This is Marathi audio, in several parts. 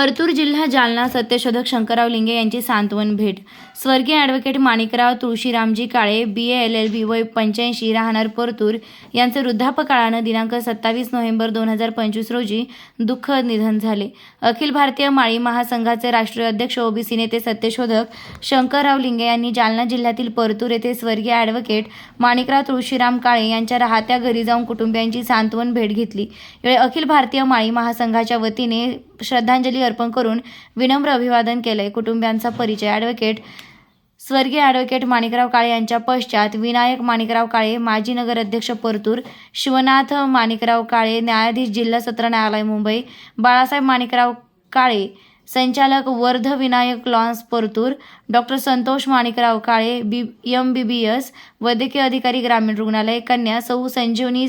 परतूर जिल्हा जालना सत्यशोधक शंकरराव लिंगे यांची सांत्वन भेट. स्वर्गीय advocate Manikrao Tulshiramji Kale B A L L B वय पंच्याऐंशी राहणार परतूर. यांचं वृद्धापकाळानं दिनांक सत्तावीस नोव्हेंबर दोन हजार पंचवीस रोजी दुःखद निधन झाले. अखिल भारतीय माळी महासंघाचे राष्ट्रीय अध्यक्ष ओबीसी नेते सत्यशोधक शंकरराव लिंगे यांनी जालना जिल्ह्यातील परतूर येथे स्वर्गीय ॲडव्होकेट माणिकराव तुळशीराम काळे यांच्या राहत्या घरी जाऊन कुटुंबियांची सांत्वन भेट घेतली. यावेळी अखिल भारतीय माळी महासंघाच्या वतीने श्रद्धांजली अर्पण करून विनम्र अभिवादन केलंय. कुटुंबियांचा परिचय ॲडव्होकेट स्वर्गीय ॲडव्होकेट माणिकराव काळे यांच्या पश्चात विनायक माणिकराव काळे माजी नगर अध्यक्ष परतूर शिवनाथ माणिकराव काळे न्यायाधीश जिल्हा सत्र न्यायालय मुंबई बाळासाहेब माणिकराव काळे संचालक Vardh Vinayak lawns Partur doctor Santosh Manikrao Kale B M B B S वैद्यकीय अधिकारी ग्रामीण रुग्णालय कन्या सौ संजीवनी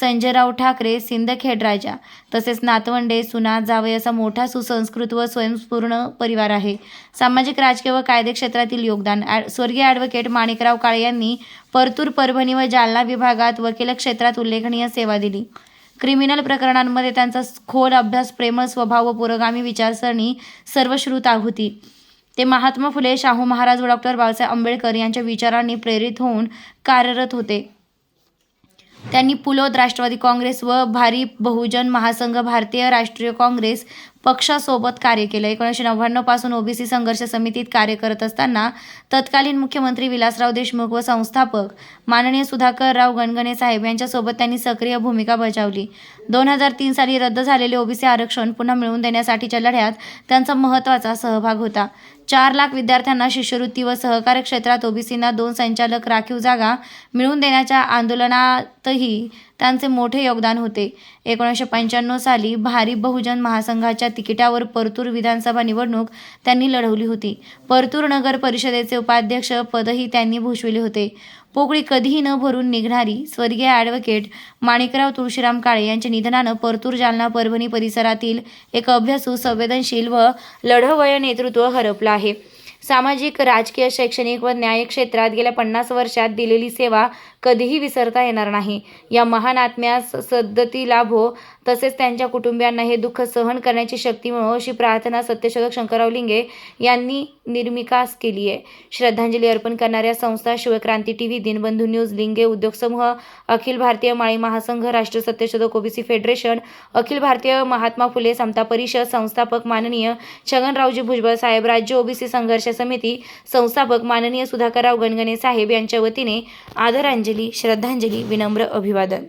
संजयराव ठाकरे सिंदखेड राजा तसेच नातवंडे सुना जावई असा मोठा सुसंस्कृत व स्वयंपूर्ण परिवार आहे. सामाजिक राजकीय व कायदे क्षेत्रातील योगदान ॲड स्वर्गीय ॲडव्होकेट माणिकराव काळे यांनी परतूर परभणी व जालना विभागात वकील क्षेत्रात उल्लेखनीय सेवा दिली. क्रिमिनल प्रकरणांमध्ये त्यांचा खोल अभ्यास प्रेमळ स्वभाव व पुरोगामी विचारसरणी सर्वश्रुता होती ते महात्मा फुले शाहू महाराज व डॉक्टर बाबासाहेब आंबेडकर यांच्या विचारांनी प्रेरित होऊन कार्यरत होते. त्यांनी पुलोद राष्ट्रवादी काँग्रेस व भारी बहुजन महासंघ भारतीय राष्ट्रीय काँग्रेस पक्षासोबत कार्य केलं. एकोणीसशे नव्याण्णवपासून ओबीसी संघर्ष समितीत कार्य करत असताना तत्कालीन मुख्यमंत्री विलासराव देशमुख व संस्थापक माननीय सुधाकरराव गणगणे साहेब यांच्यासोबत त्यांनी सक्रिय भूमिका बजावली. दोन हजार तीन साली रद्द झालेले ओबीसी आरक्षण पुन्हा मिळवून देण्यासाठीच्या लढ्यात त्यांचा महत्त्वाचा सहभाग होता. चार लाख विद्यार्थ्यांना शिष्यवृत्ती व सहकार्य क्षेत्रात ओबीसींना दोन संचालक राखीव जागा मिळवून देण्याच्या आंदोलनातही त्यांचे मोठे योगदान होते. एकोणीसशे पंच्याण्णव साली भारी बहुजन महासंघाच्या तिकिटावर परतूर विधानसभा निवडणूक त्यांनी लढवली होती. परतूर नगर परिषदेचे उपाध्यक्ष पदही त्यांनी भूषविले होते. पोकळी कधीही न भरून निघणारी स्वर्गीय ॲडव्होकेट माणिकराव तुळशीराम काळे यांच्या निधनानं परतूर जालना परभणी परिसरातील एक अभ्यासू संवेदनशील व लढवय नेतृत्व हरपलं आहे. सामाजिक राजकीय शैक्षणिक व न्याय क्षेत्रात गेल्या पन्नास वर्षात दिलेली सेवा कधीही विसरता येणार नाही. या महान आत्म्यास सद्गती लाभो तसेच त्यांच्या कुटुंबियांना हे दुःख सहन करण्याची शक्ती मिळो अशी प्रार्थना सत्यशोधक शंकरराव लिंगे यांनी निर्मिकास केली आहे. श्रद्धांजली अर्पण करणाऱ्या संस्था शिवक्रांती टीव्ही दिनबंधू न्यूज लिंगे उद्योग समूह अखिल भारतीय माळी महासंघ राष्ट्रीय सत्यशोधक ओबीसी फेडरेशन अखिल भारतीय महात्मा फुले समता परिषद संस्थापक माननीय छगनरावजी भुजबळ साहेब राज्य ओबीसी संघर्ष समिती संस्थापक माननीय सुधाकरराव गणगणे साहेब यांच्या वतीने आदरांजली श्रद्धांजली विनम्र अभिवादन.